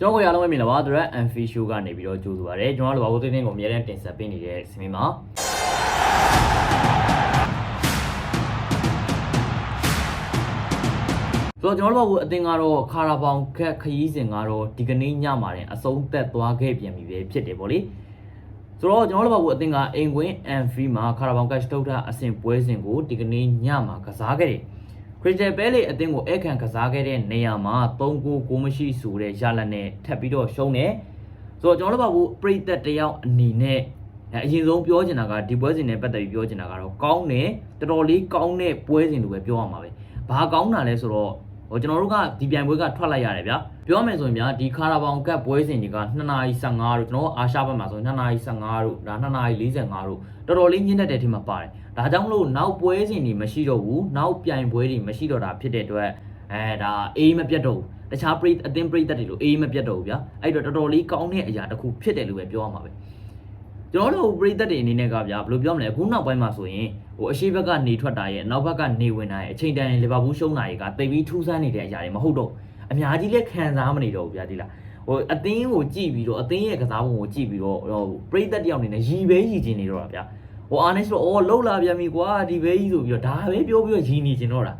ကျွန်တော်ကိုရအောင်မင်္ဂလာပါ Thread and Fish Show ကနေပြီးတော့ကြိုဆိုပါရစေကျွန်တော်တို့ဘာလို့တင်းတင်းကိုအများနဲ့တင်ဆက်ပေးနေတဲ့စီမင်းမှာဆိုတော့ကျွန်တော်တို့ဘာလို့အတင်ကတော့ခါရာဘောင်ခက်ခရီးစဉ်ကတော့ဒီကနေ့ညမှာတင်အဆုံးသက်သွားခဲ့ပြန်ပြီပဲဖြစ်တယ်ဗောလေဆိုတော့ကျွန်တော်တို့ဘာလို့အတင်ကအိမ်ကွင်း MV မှာခါရာဘောင်ကတ်ထုတ်တာအဆင့်ပွဲစဉ်ကိုဒီကနေ့ညမှာကစားခဲ့တယ် ခရစ်စတယ်ဘဲလေအတင်းကိုအခန့်ကစားခဲ့တဲ့နေရာမှာ3ကိုကိုမရှိဆိုတဲ့ရလနဲ့ထပ်ပြီးတော့ရှုံးတယ်ဆိုတော့ကျွန်တော်တို့ဘာလို့ပြိသက်တယောက်အနေနဲ့အဲအရင်ဆုံးပြောချင်တာကဒီပွဲစဉ်နဲ့ပတ်သက်ပြီးပြောချင်တာကတော့ကောင်းတယ်တော်တော်လေးကောင်းတဲ့ပွဲစဉ်လိုပဲပြောရမှာပဲဘာကောင်းတာလဲဆိုတော့ ဟိုကျွန်တော်တို့ကဒီပြိုင်ပွဲကထွက်လိုက်ရတယ်ဗျာပြောမယ်ဆိုရင်ဗျာဒီခါရာဘောင်ကပ်ပွဲစဉ်တွေက2နာရီ15တို့ကျွန်တော်အာရှဘက်မှာဆို2နာရီ15တို့ဒါ2နာရီ45တို့တော်တော်လေးညှင်းတတ်တဲ့ทีမှာပါတယ်ဒါကြောင့်မလို့နောက်ပွဲစဉ်တွေမရှိတော့ဘူးနောက်ပြိုင်ပွဲတွေမရှိတော့တာဖြစ်တဲ့အတွက်အဲဒါအေးမပြတ်တော့ဘူးတခြားပရိအတင်းပရိသတ်တွေလို့အေးမပြတ်တော့ဘူးဗျာအဲ့တော့တော်တော်လေးကောင်းတဲ့အရာတစ်ခုဖြစ်တယ်လို့ပဲပြောရမှာပဲကျွန်တော်တို့ပရိသတ်တွေအနေနဲ့ကဗျာဘယ်လိုပြောမလဲအခုနောက်ပိုင်းမှာဆိုရင် ဟိုအရှိဘက်ကနေထွက်တာရဲ့နောက်ဘက်ကနေဝင်တာရဲ့အချိန်တန်လီဗာပူးရှုံးတာတွေကတိတ်ပြီးထူးဆန်းနေတဲ့အရာတွေမဟုတ်တော့အများကြီးလက်ခံစားမနေတော့ဘူးဗျာဒီလားဟိုအသင်းကိုကြည့်ပြီးတော့အသင်းရဲ့ကစားပုံကိုကြည့်ပြီးတော့ဟိုပရိသတ်တယောက်အနေနဲ့ရီပဲရီချင်နေတော့တာဗျာဟိုအာနေဆိုတော့အော်လှုပ်လာပြန်ပြီကွာဒီပဲကြီးဆိုပြီးတော့ဒါပဲပြောပြီးတော့ရီနေချင်တော့တာ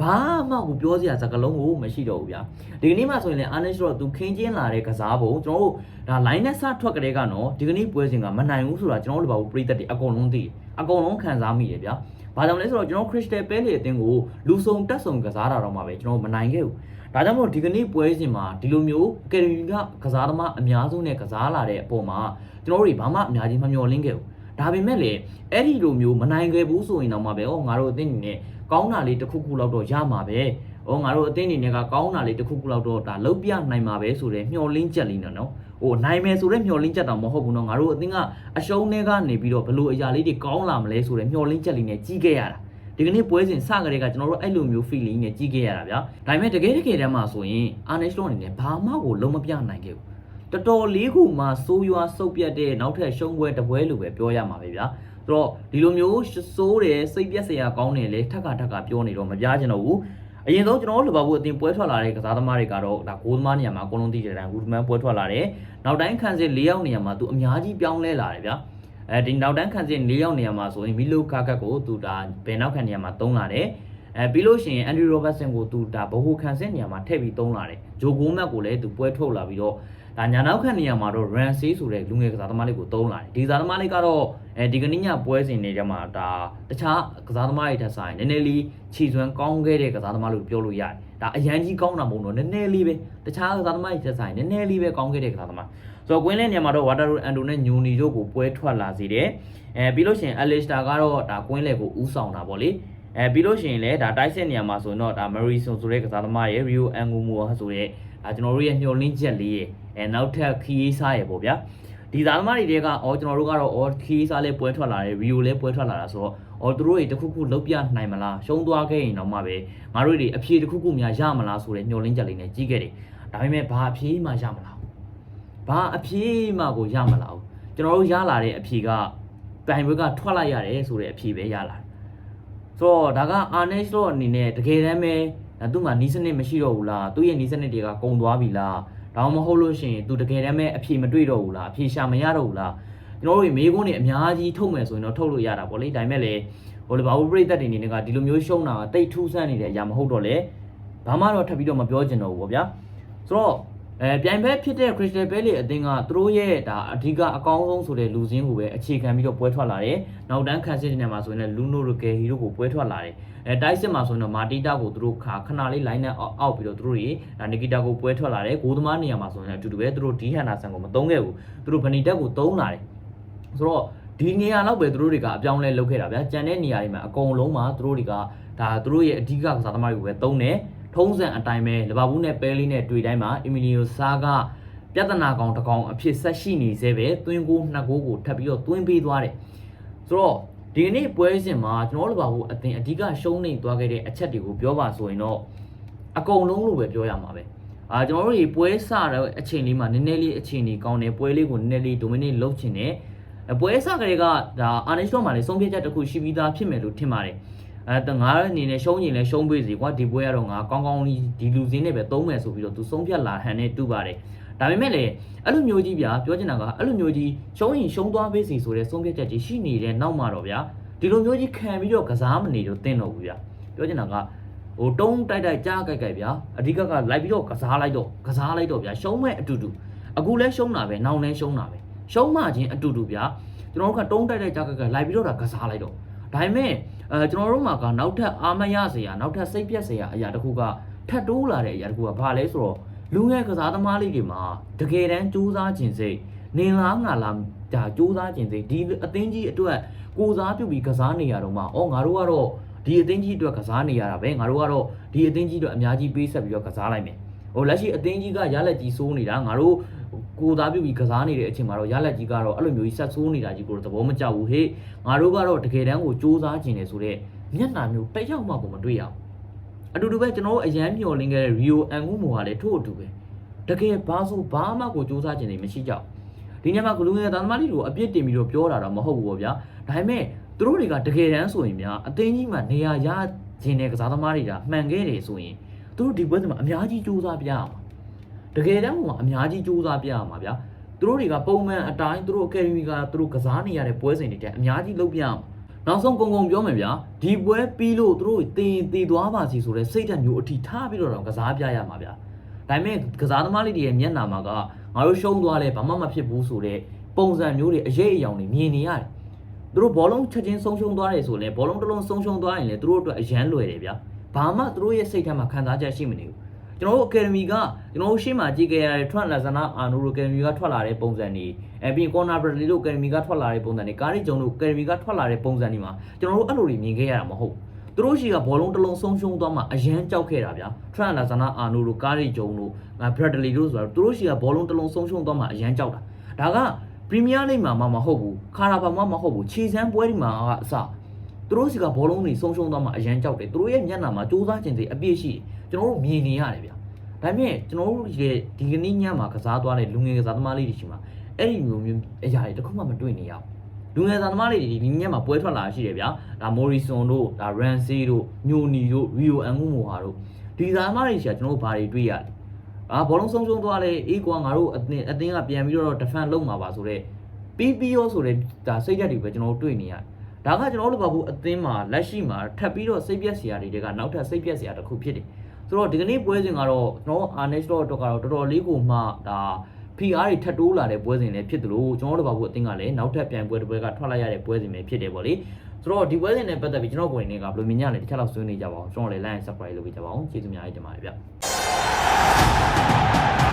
ဘာမှကိုပြောစရာစကားလုံးကိုမရှိတော့ဘူးဗျာဒီကနေ့မှဆိုရင်လည်းအာနေဆိုတော့သူခင်းချင်းလာတဲ့ကစားပုံကျွန်တော်တို့ဒါ line နဲ့စထွက်ကလေးကနော်ဒီကနေ့ပွဲစဉ်ကမနိုင်ဘူးဆိုတာကျွန်တော်တို့ဘာလို့ပရိသတ်တွေအကုန်လုံးသိတယ် အကုန်လုံးခံစားမိတယ်ဗျာဘာကြောင့်လဲဆိုတော့ကျွန်တော် Crystal Palace အသင်းကိုလူဆုံတက်ဆုံကစားတာတော့မှပဲကျွန်တော်မနိုင်ခဲ့ဘူး။ဒါကြောင့်မို့ဒီကနေ့ပွဲစဉ်မှာဒီလိုမျိုးအကယ်ဒမီကကစားသမားအများဆုံးနဲ့ကစားလာတဲ့အပေါ်မှာကျွန်တော်တို့တွေဘာမှအများကြီးမမျှော်လင့်ခဲ့ဘူး။ဒါပေမဲ့လေအဲ့ဒီလိုမျိုးမနိုင်ခဲ့ဘူးဆိုရင်တော့မှပဲဩငါတို့အသင်းအနေနဲ့ကောင်းတာလေးတစ်ခုခုလောက်တော့ရမှာပဲ။ဩငါတို့အသင်းအနေနဲ့ကကောင်းတာလေးတစ်ခုခုလောက်တော့ဒါလုံးပြနိုင်မှာပဲဆိုတဲ့မျှော်လင့်ချက်လေးနော်နော်။ ဟိုနိုင်မယ်ဆိုတဲ့မျှော်လင့်ချက်တော့မဟုတ်ဘူးနော်ငါတို့အသင်းကအရှုံးတွေကနေပြီးတော့ဘလို့အရာလေးတွေကောင်းလာမလဲဆိုတဲ့မျှော်လင့်ချက်လေးနဲ့ကြီးခဲ့ရတာ။ဒီကနေ့ပွဲစဉ်စကြတဲ့ကကျွန်တော်တို့အဲ့လိုမျိုး feeling နဲ့ကြီးခဲ့ရတာဗျာဒါပေမဲ့တကယ်တကယ်တမ်းမှာဆိုရင် Arnish တို့အနေနဲ့ဘာမှကိုလုံးမပြနိုင်ခဲ့ဘူးတော်တော်လေးခုမှစိုးရွားစုပ်ပြတ်တဲ့နောက်ထပ်ရှုံးပွဲတစ်ပွဲလိုပဲပြောရမှာပဲဗျာဆိုတော့ဒီလိုမျိုးစိုးတယ်စိတ်ပြက်စရာကောင်းတယ်လေထက်ကထက်ကပြောနေတော့မပြချင်တော့ဘူး အရင်ဆုံးကျွန်တော်တို့လိုပါဘူးအတင်ပွဲထွက်လာတဲ့ကစားသမားတွေကတော့ဒါဂိုးသမားနေရာမှာအကုန်လုံးသိကြတယ်ဂူဒမန်ပွဲထွက်လာတယ်နောက်တိုင်းခန်းစစ်၄ယောက်နေရာမှာသူအများကြီးပြောင်းလဲလာတယ်ဗျာအဲဒီနောက်တန်းခန်းစစ်၄ယောက်နေရာမှာဆိုရင်မီလိုကာကတ်ကိုသူဒါဘယ်နောက်ခံနေရာမှာတုံးလာတယ်အဲပြီးလို့ရှိရင်အန်ဒရီရောဘတ်ဆန်ကိုသူဒါဘဟိုခန်းစစ်နေရာမှာထည့်ပြီးတုံးလာတယ်ဂျိုဂိုမက်ကိုလည်းသူပွဲထုတ်လာပြီးတော့ ဒါညာနောက်ခံနေရာမှာတော့ရန်ဆေးဆိုတဲ့လူငယ်ကစားသမားလေးကိုတုံးလာတယ်ဒီကစားသမားလေးကတော့အဲဒီကနေ့ညပွဲစဉ်တွေထဲမှာဒါတခြားကစားသမားတွေထက်ဆိုင်နည်းနည်းလေးခြေစွမ်းကောင်းခဲ့တဲ့ကစားသမားလို့ပြောလို့ရတယ်ဒါအရန်ကြီးကောင်းတာမဟုတ်တော့နည်းနည်းလေးပဲတခြားကစားသမားတွေထက်ဆိုင်နည်းနည်းလေးပဲကောင်းခဲ့တဲ့ကစားသမားဆိုတော့ကွင်းလဲနေရာမှာတော့ Waterloo Ando နဲ့ Nyoni တို့ကိုပွဲထွက်လာစေတယ်အဲပြီးလို့ရှိရင် Alistair ကတော့ဒါကွင်းလဲကိုဥဆောင်တာပေါ့လေအဲပြီးလို့ရှိရင်လည်းဒါတိုက်ဆက်နေရာမှာဆိုရင်တော့ဒါ Marison ဆိုတဲ့ကစားသမားရဲ့ Rio Angumu ဆိုတဲ့ဒါကျွန်တော်တို့ရဲ့မျှော်လင့်ချက်လေးရဲ့ အဲနောက်ထပ်ခီးစားရဲ့ပေါ့ဗျာဒီသားသမားတွေတဲကအော်ကျွန်တော်တို့ကတော့အော်ခီးစားလဲပွဲထွက်လာတယ် Rio လဲပွဲထွက်လာတာဆိုတော့အော်သူတို့တွေတခုခုလုတ်ပြနိုင်မလားရှုံးသွားခဲ့ရင်တော့မှပဲငါတို့တွေအဖြေတခုခုများရမလားဆိုတဲ့မျှော်လင့်ချက်လေးနဲ့ကြီးခဲ့တယ်ဒါပေမဲ့ဘာအဖြေမှရမလားဘာအဖြေမှကိုရမလားကျွန်တော်တို့ရလာတဲ့အဖြေကပိုင်ဘွဲကထွက်လိုက်ရတယ်ဆိုတဲ့အဖြေပဲရလာတယ်ဆိုတော့ဒါက Arnesh တို့အနေနဲ့တကယ်တမ်းပဲသူ့မှာနီးစနစ်မရှိတော့ဘူးလားသူ့ရဲ့နီးစနစ်တွေကကုံသွားပြီလား ဒါမှမဟုတ်လို့ရှိရင်သူတကယ်တမ်းပဲအဖြေမတွေ့တော့ဘူးလားအဖြေရှာမရတော့ဘူးလားကျွန်တော်တို့မေးခွန်းတွေအများကြီးထုတ်မယ်ဆိုရင်တော့ထုတ်လို့ရတာပေါ့လေဒါပေမဲ့လေဟိုလေဘာဘူးပြိသက်တွေအနေနဲ့ကဒီလိုမျိုးရှုံးတာကတိတ်ထူးဆန်းနေတဲ့အရာမဟုတ်တော့လေဘာမှတော့ထပ်ပြီးတော့မပြောချင်တော့ဘူးပေါ့ဗျာဆိုတော့ အဲပြိုင်ဘက်ဖြစ်တဲ့ Crystal Palace အသင်းကသူတို့ရဲ့ဒါအဓိကအကောင်းဆုံးဆိုတဲ့လူစင်းကိုပဲအခြေခံပြီးတော့ပွဲထွက်လာတယ်။နောက်တန်းခန်းစစ်နေမှာဆိုရင်လည်း Luno Roque Hero ကိုပွဲထွက်လာတယ်။အဲတိုက်စစ်မှာဆိုရင်တော့ Martita ကိုသူတို့ခါခဏလေး line နဲ့အောက်ပြီးတော့သူတို့တွေဒါ Nikita ကိုပွဲထွက်လာတယ်။ဂိုးသမားနေရာမှာဆိုရင်လည်းအတူတူပဲသူတို့ D Henderson ကိုမသုံးခဲ့ဘူး။သူတို့ Benitez ကိုသုံးလာတယ်။ဆိုတော့ဒီနေရာတော့ပဲသူတို့တွေကအပြောင်းလဲလုပ်ခဲ့တာဗျာ။ကြံတဲ့နေရာတွေမှာအကုန်လုံးမှာသူတို့တွေကဒါသူတို့ရဲ့အဓိကကစားသမားတွေကိုပဲသုံးတယ်။ ထုံးစံအတိုင်းပဲလီဗာပူးနဲ့ပဲလီနဲ့တွေ့တိုင်းမှာအီမီလီယိုဆာကပြဿနာကောင်တစ်ကောင်အဖြစ်ဆက်ရှိနေသေးပဲသွင်းကိုနှစ်ကိုကိုထပ်ပြီးတော့သွင်းပေးသွားတယ်ဆိုတော့ဒီနေ့ပွဲစဉ်မှာကျွန်တော်တို့ဘာဘူးအတင်အဓိကရှုံးနေသွားခဲ့တဲ့အချက်တွေကိုပြောပါဆိုရင်တော့အကုန်လုံးလို့ပဲပြောရမှာပဲအာကျွန်တော်တို့ဒီပွဲစတဲ့အချိန်လေးမှာနည်းနည်းလေးအချိန်ကြီးကောင်းတယ်ပွဲလေးကိုနည်းနည်းလေး dominate လုပ်ချင်တယ်ပွဲစကလေးကဒါအာနစ်တော့မှလည်းဆုံးဖြတ်ချက်တစ်ခုရှိပြီးသားဖြစ်မယ်လို့ထင်ပါတယ် အဲတငါအနေနဲ့ရှုံးရင်လည်းရှုံးပေးစီကွာဒီပွဲကတော့ငါကောင်းကောင်းလေးဒီလူစင်းနဲ့ပဲသုံးမယ်ဆိုပြီးတော့သူဆုံးဖြတ်လာဟန်နဲ့တူပါတယ်ဒါပေမဲ့လည်းအဲ့လိုမျိုးကြီးဗျာပြောချင်တာကအဲ့လိုမျိုးကြီးရှုံးရင်ရှုံးသွားပေးစီဆိုတဲ့ဆုံးဖြတ်ချက်ကြီးရှိနေတဲ့နောက်မှာတော့ဗျာဒီလိုမျိုးကြီးခံပြီးတော့ကစားမနေတော့တင်းတော့ဘူးဗျာပြောချင်တာကဟိုတုံးတိုက်တိုက်ကြားကြိုက်ကြိုက်ဗျာအဓိကကလိုက်ပြီးတော့ကစားလိုက်တော့ကစားလိုက်တော့ဗျာရှုံးမဲ့အတူတူအခုလဲရှုံးတာပဲနောက်လဲရှုံးတာပဲရှုံးမှချင်းအတူတူဗျာကျွန်တော်တို့ကတုံးတိုက်တိုက်ကြားကြိုက်ကြိုက်လိုက်ပြီးတော့ဒါကစားလိုက်တော့ဒါပေမဲ့ အဲကျွန်တော်တို့မှာကနောက်ထပ်အာမရစရာနောက်ထပ်စိတ်ပြက်စရာအရာတစ်ခုကထပ်တိုးလာတဲ့အရာတစ်ခုကဘာလဲဆိုတော့လူငယ်ကစားသမားလေးတွေမှာတကယ်တမ်းစူးစမ်းခြင်းစိတ်နေလားငါလားဒါစူးစမ်းခြင်းစိတ်ဒီအသင်းကြီးအတွက်ကိုစားပြုတ်ပြီးကစားနေရတော့မှအော်ငါတို့ကတော့ဒီအသင်းကြီးအတွက်ကစားနေရတာပဲငါတို့ကတော့ဒီအသင်းကြီးအတွက်အများကြီးပေးဆက်ပြီးတော့ကစားလိုက်မယ်ဟိုလက်ရှိအသင်းကြီးကရလက်ကြီးစိုးနေတာငါတို့ ကိုသားပြုတ်ပြီးကစားနေတဲ့အချိန်မှာတော့ရလက်ကြီးကတော့အဲ့လိုမျိုးကြီးဆက်ဆိုးနေတာကြီးကိုတော့သဘောမကျဘူးဟေ့ငါတို့ကတော့တကယ်တမ်းကိုစူးစမ်းခြင်းတယ်ဆိုတော့မျက်နှာမျိုးတက်ရောက်မှကိုမတွေ့ရဘူးအတူတူပဲကျွန်တော်တို့အရန်မျော်လင့်ခဲ့တဲ့ Rio အန်ဂူမိုကလည်းထို့အတူပဲတကယ်ဘာဆိုဘာမှကိုစူးစမ်းခြင်းတွေမရှိကြဘူးဒီညမှာဂလူငယ်သားသမားလေးတွေကိုအပြစ်တင်ပြီးတော့ပြောတာတော့မဟုတ်ဘူးပေါ့ဗျာဒါပေမဲ့သူတို့တွေကတကယ်တမ်းဆိုရင်များအသင်းကြီးမှာနေရာရခြင်းတဲ့ကစားသမားတွေကမှန်ခဲ့တယ်ဆိုရင်သူတို့ဒီပွဲစဉ်မှာအများကြီးစူးစမ်းပြရမှာ တကယ်တမ်းကအများကြီးစူးစမ်းပြရမှာဗျာသူတို့တွေကပုံမှန်အတိုင်းသူတို့အကယ်ဒမီကသူတို့ကစားနေရတဲ့ပွဲစဉ်တွေတဲ့အများကြီးလုပ်ပြရမှာနောက်ဆုံးကုံကုံပြောမယ်ဗျာဒီပွဲပြီးလို့သူတို့တင်တည်သွားပါစီဆိုတဲ့စိတ်ဓာတ်မျိုးအထိထားပြီးတော့တော့ကစားပြရမှာဗျာဒါပေမဲ့ကစားသမားလေးတွေရဲ့မျက်နှာမှာကငါတို့ရှုံးသွားလဲဘာမှမဖြစ်ဘူးဆိုတဲ့ပုံစံမျိုးတွေအရေးအယောင်တွေမြင်နေရတယ်သူတို့ဘောလုံးချက်ချင်းဆုံးရှုံးသွားတယ်ဆိုရင်ဘောလုံးတစ်လုံးဆုံးရှုံးသွားရင်လည်းသူတို့အတွက်အရန်လွယ်တယ်ဗျာဘာမှသူတို့ရဲ့စိတ်ထဲမှာခံစားချက်ရှိမနေဘူး ကျွန်တော်တို့အကယ်ဒမီကကျွန်တော်တို့ရှေ့မှာကြည့်ခဲ့ရတဲ့ထွက်လာဇနာအာနိုတို့အကယ်ဒမီကထွက်လာတဲ့ပုံစံတွေအဲပြီးကော်နာဘရလီတို့အကယ်ဒမီကထွက်လာတဲ့ပုံစံတွေကာရီဂျုံတို့အကယ်ဒမီကထွက်လာတဲ့ပုံစံတွေမှာကျွန်တော်တို့အဲ့လိုတွေမြင်ခဲ့ရတာမဟုတ်သူတို့ရှိကဘောလုံးတစ်လုံးဆုံးရှုံးသွားမှအရန်ကြောက်ခဲ့တာဗျာထရန်လာဇနာအာနိုတို့ကာရီဂျုံတို့ဘရဒလီတို့ဆိုတော့သူတို့ရှိကဘောလုံးတစ်လုံးဆုံးရှုံးသွားမှအရန်ကြောက်တာဒါကပရီးမီးယားလိဂ်မှာမှမဟုတ်ဘူးခါရာဘာမှာမဟုတ်ဘူးခြေစမ်းပွဲဒီမှာကအစ သူတို့စီကဘောလုံးတွေဆုံးရှုံးသွားမှအရန်ကြောက်တယ်သူတို့ရဲ့မျက်နှာမှာစူးစမ်းခြင်းတွေအပြည့်ရှိတယ်ကျွန်တော်တို့မြင်နေရတယ်ဗျာဒါပေမဲ့ကျွန်တော်တို့ရဲ့ဒီကနေ့ညမှာကစားသွားတဲ့လူငယ်ကစားသမားလေးတွေရှိမှာအဲ့ဒီမျိုးမျိုးအရာတွေတစ်ခုမှမတွေ့နေရဘူးလူငယ်သားသမားလေးတွေဒီညမှာပွဲထွက်လာရှိတယ်ဗျာဒါမိုရီဆွန်တို့ဒါရန်စီတို့ညိုနီတို့ရီယိုအန်ဂူမိုဟာတို့ဒီသားသမားတွေရှာကျွန်တော်တို့ဘာတွေတွေ့ရလဲအာဘောလုံးဆုံးရှုံးသွားလဲအေးကွာငါတို့အသင်းအသင်းကပြန်ပြီးတော့ defend လုပ်မှာပါဆိုတော့ပြီးပြီးရောဆိုတဲ့ဒါစိတ်ရက်တွေပဲကျွန်တော်တို့တွေ့နေရတယ်။ ဒါကကျွန်တော်တို့ဘာဘူးအသင်းမှာလက်ရှိမှာထပ်ပြီးတော့စိတ်ပြက်စရာတွေကနောက်ထပ်စိတ်ပြက်စရာတစ်ခုဖြစ်တယ်။ဆိုတော့ဒီကနေ့ပွဲစဉ်ကတော့ကျွန်တော်အာနက်တော့တော့ကတော့တော်တော်လေးကိုမှဒါ PR တွေထပ်တိုးလာတဲ့ပွဲစဉ်လည်းဖြစ်တယ်လို့ကျွန်တော်တို့ဘာဘူးအသင်းကလည်းနောက်ထပ်ပြန်ပွဲတစ်ပွဲကထွက်လာရတဲ့ပွဲစဉ်ပဲဖြစ်တယ်ပေါ့လေ။ဆိုတော့ဒီပွဲစဉ်နဲ့ပတ်သက်ပြီးကျွန်တော်ကိုယ်နေကဘယ်လိုမြင်ရလဲတစ်ချက်လောက်ဆွေးနွေးကြပါအောင်။ကျွန်တော်လည်း line subscribe လုပ်ပေးကြပါအောင်။ကျေးဇူးများကြီးတင်ပါတယ်ဗျ။